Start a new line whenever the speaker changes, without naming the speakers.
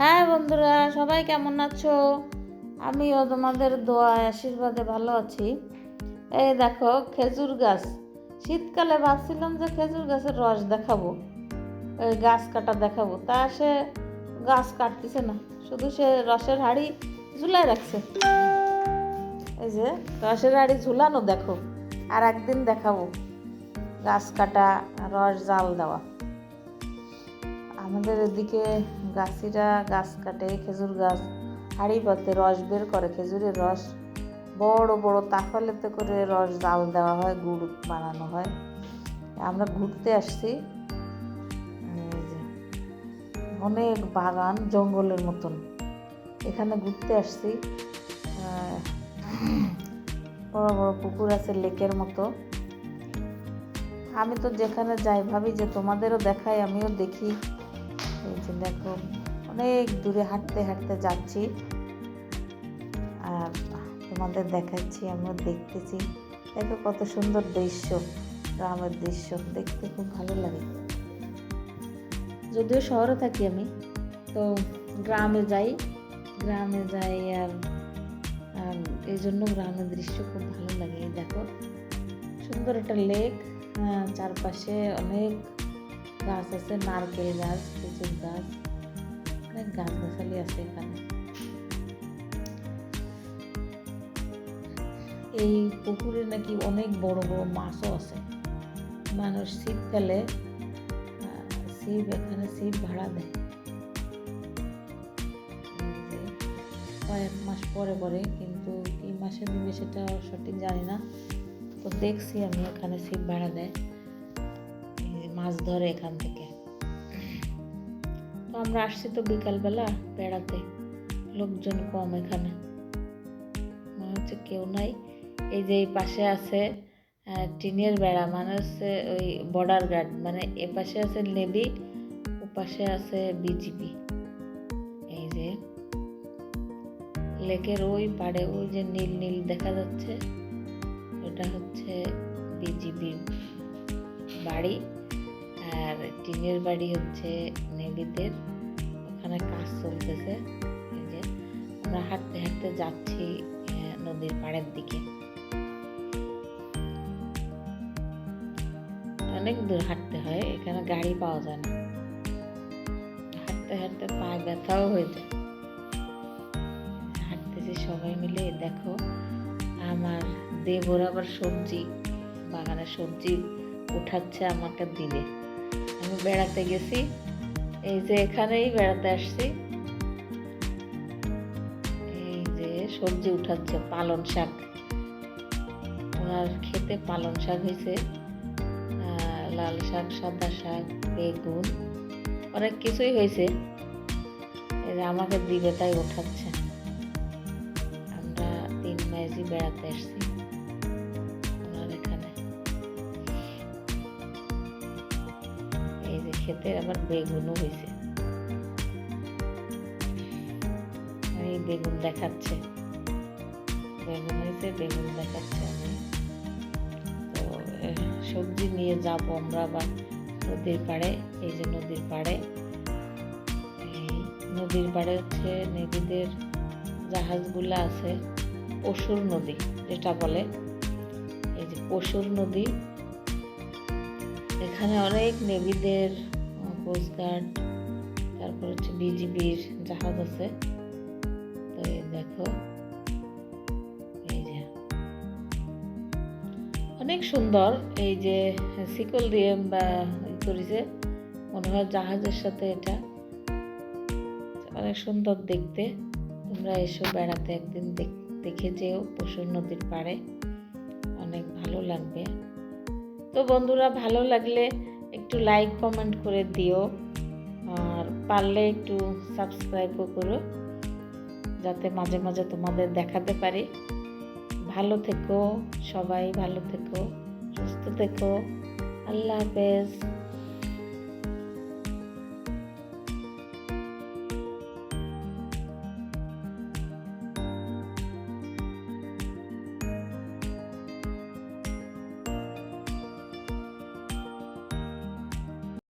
হ্যাঁ বন্ধুরা, সবাই কেমন আছো? আমিও তোমাদের দোয়া আশীর্বাদে ভালো আছি। এই দেখো, খেজুর গাছ। শীতকালে ভাবছিলাম যে খেজুর গাছের রস দেখাবো ওই গাছ কাটা দেখাবো। তা সে গাছ কাটতেছে না, শুধু সে রসের হাড়ি ঝুলাই রাখছে। এই যে, রসের হাড়ি ঝুলানো দেখো, আর একদিন দেখাবো। গাছ কাটা, রস জাল দেওয়া। আমাদের এদিকে গাছিরা গাছ কাটে, খেজুর গাছ, হাঁড়ি পাতে রস বের করে, খেজুরের রস। বড় বড় তাফালেতে করে রস জাল দেওয়া হয়, গুড় বানানো হয়। আমরা ঘুরতে আসছি। অনেক বাগান জঙ্গলের মতন। এখানে ঘুরতে আসছি। বড় বড় পুকুর আছে লেকের মতো। আমি তো যেখানে যাই ভাবি যে তোমাদেরও দেখাই, আমিও দেখি। এই যে দেখো, অনেক দূরে হাঁটতে হাঁটতে যাচ্ছি। আর তোমাদের দেখাচ্ছি, আমিও দেখতেছি। দেখো কত সুন্দর দৃশ্য, গ্রামের দৃশ্য, দেখতে খুব ভালো লাগে। যদিও শহরে থাকি আমি, তো গ্রামে যাই গ্রামে যাই আর আর এই জন্য গ্রামের দৃশ্য খুব ভালো লাগে দেখো। সুন্দর একটা লেক চারপাশে অনেক গাছ আছে নারকেল গাছ খেজুর গাছ অনেক গাছ গাছালি আছে এখানে এই পুকুরে নাকি অনেক বড় বড় মাছও আছে মানুষ ছিপ ফেলে ছিপ এখানে ছিপ ভাড়া দেয় কয়েক মাস পরে পরে কিন্তু কি মাসে দিবে সেটা সঠিক জানি না তো দেখছি আমি এখানে ছিপ ভাড়া দেয় মাছ ধরে এখান থেকে। তো আমরা আসছি তো বিকালবেলা বেড়াতে, লোকজন কম এখানে। মনে হচ্ছে কেউ নাই। এই যে এই পাশে আছে টিনের বেড়া মানে হচ্ছে ওই বর্ডার গার্ড মানে এ পাশে আছে নেভি ও পাশে আছে বিজিবি এই যে লেকের ওই পাড়ে ওই যে নীল নীল দেখা যাচ্ছে, ওটা হচ্ছে বিজিবি বাড়ি। আর টিনের বাড়ি হচ্ছে নেভিদের ওখানে কাজ চলতেছে। যে আমরা হাঁটতে হাঁটতে যাচ্ছি নদীর পাড়ের দিকে। অনেক দূর হাঁটতে হয়, এখানে গাড়ি পাওয়া যায় না। হাঁটতে হাঁটতে পা ব্যথাও হয়ে যায়। হাঁটতেছি সবাই মিলে, দেখো, আমার দেবর আবার সবজি, বাগানে সবজি উঠাচ্ছে আমাকে আমি বেড়াতে গেছি। এই যে এখানেই বেড়াতে আসছি। এই যে সবজি উঠাচ্ছে পালন শাক। ওনার খেতে পালন শাক হয়েছে লাল শাক, সাদা শাক, বেগুন, অনেক কিছুই হয়েছে। এই যে আমাকে দিবে তাই উঠাচ্ছে। আমরা তিন মাইজি বেড়াতে আসছি। খেতে আবার বেগুনও হয়েছে এই বেগুন দেখাচ্ছে। বেগুন হয়েছে বেগুন দেখাচ্ছে আমি। তো সবজি নিয়ে যাব আমরা আবার নদীর পাড়ে, এই যে নদীর পাড়ে। নদীর পাড়ে হচ্ছে নেভিদের জাহাজগুলো আছে, পশুর নদী যেটা বলে। এই যে পশুর নদী। এখানে অনেক নেভিদের কোস্টগার্ড তারপর হচ্ছে বিজিবির জাহাজ আছে। তো দেখো, এই যে। অনেক সুন্দর এই যে শিকল দিয়ে বা করেছে, মনে হয় জাহাজের সাথে এটা। অনেক সুন্দর দেখতে। তোমরা এসো বেড়াতে একদিন দেখ- দেখে যেও পশুর নদীর পাড়ে। অনেক ভালো লাগবে। তো বন্ধুরা, ভালো লাগলে একটু লাইক কমেন্ট করে দিও। আর পারলে একটু সাবস্ক্রাইবও করো, যাতে মাঝে মাঝে তোমাদের দেখাতে পারি। ভালো থেকো, সবাই ভালো থেকো, সুস্থ থেকো। আল্লাহ হাফেজ।